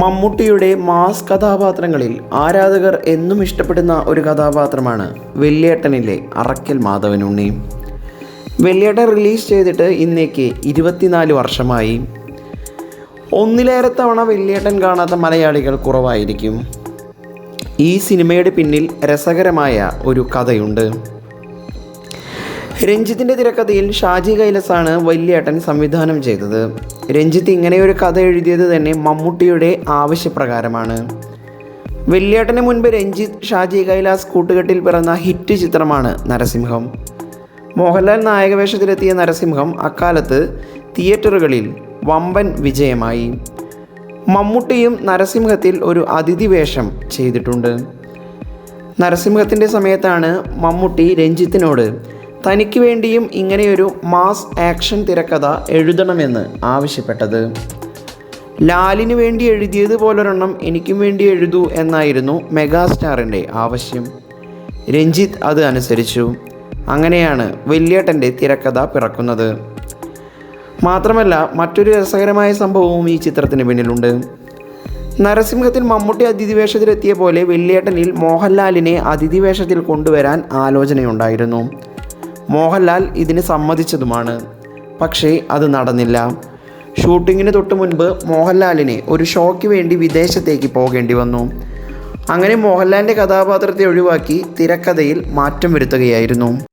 മമ്മൂട്ടിയുടെ മാസ് കഥാപാത്രങ്ങളിൽ ആരാധകർ എന്നും ഇഷ്ടപ്പെടുന്ന ഒരു കഥാപാത്രമാണ് വെള്ളിയേട്ടനിലെ അറക്കൽ മാധവനുണ്ണി. വെള്ളിയേട്ടൻ റിലീസ് ചെയ്തിട്ട് ഇന്നേക്ക് ഇരുപത്തിനാല് വർഷമായി. ഒന്നിലേറെ തവണ വെള്ളിയേട്ടൻ കാണാത്ത മലയാളികൾ കുറവായിരിക്കും. ഈ സിനിമയുടെ പിന്നിൽ രസകരമായ ഒരു കഥയുണ്ട്. രഞ്ജിത്തിന്റെ തിരക്കഥയിൽ ഷാജി കൈലസാണ് വല്യേട്ടൻ സംവിധാനം ചെയ്തത്. രഞ്ജിത്ത് ഇങ്ങനെയൊരു കഥ എഴുതിയത് തന്നെ മമ്മൂട്ടിയുടെ ആവശ്യപ്രകാരമാണ്. വല്യേട്ടന് മുൻപ് രഞ്ജിത്ത് ഷാജി കൈലാസ് കൂട്ടുകെട്ടിൽ പിറന്ന ഹിറ്റ് ചിത്രമാണ് നരസിംഹം. മോഹൻലാൽ നായകവേഷത്തിലെത്തിയ നരസിംഹം അക്കാലത്ത് തിയേറ്ററുകളിൽ വമ്പൻ വിജയമായി. മമ്മൂട്ടിയും നരസിംഹത്തിൽ ഒരു അതിഥി വേഷം ചെയ്തിട്ടുണ്ട്. നരസിംഹത്തിന്റെ സമയത്താണ് മമ്മൂട്ടി രഞ്ജിത്തിനോട് തനിക്ക് വേണ്ടിയും ഇങ്ങനെയൊരു മാസ് ആക്ഷൻ തിരക്കഥ എഴുതണമെന്ന് ആവശ്യപ്പെട്ടത്. ലാലിന് വേണ്ടി എഴുതിയതുപോലൊരെണ്ണം എനിക്കും വേണ്ടി എഴുതൂ എന്നായിരുന്നു മെഗാസ്റ്റാറിന്റെ ആവശ്യം. രഞ്ജിത്ത് അത് അനുസരിച്ചു. അങ്ങനെയാണ് വല്യേട്ടന്റെ തിരക്കഥ പിറക്കുന്നത്. മാത്രമല്ല മറ്റൊരു രസകരമായ സംഭവവും ഈ ചിത്രത്തിന് പിന്നിലുണ്ട്. നരസിംഹത്തിൽ മമ്മൂട്ടി അതിഥി വേഷത്തിലെത്തിയ പോലെ വെള്ളിയേട്ടനിൽ മോഹൻലാലിനെ അതിഥി വേഷത്തിൽ കൊണ്ടുവരാൻ ആലോചനയുണ്ടായിരുന്നു. മോഹൻലാൽ ഇതിന് സമ്മതിച്ചതുമാണ്. പക്ഷേ അത് നടന്നില്ല. ഷൂട്ടിങ്ങിന് തൊട്ട് മുൻപ് മോഹൻലാലിനെ ഒരു ഷോയ്ക്ക് വേണ്ടി വിദേശത്തേക്ക് പോകേണ്ടി വന്നു. അങ്ങനെ മോഹൻലാലിന്റെ കഥാപാത്രത്തെ ഒഴിവാക്കി തിരക്കഥയിൽ മാറ്റം വരുത്തുകയായിരുന്നു.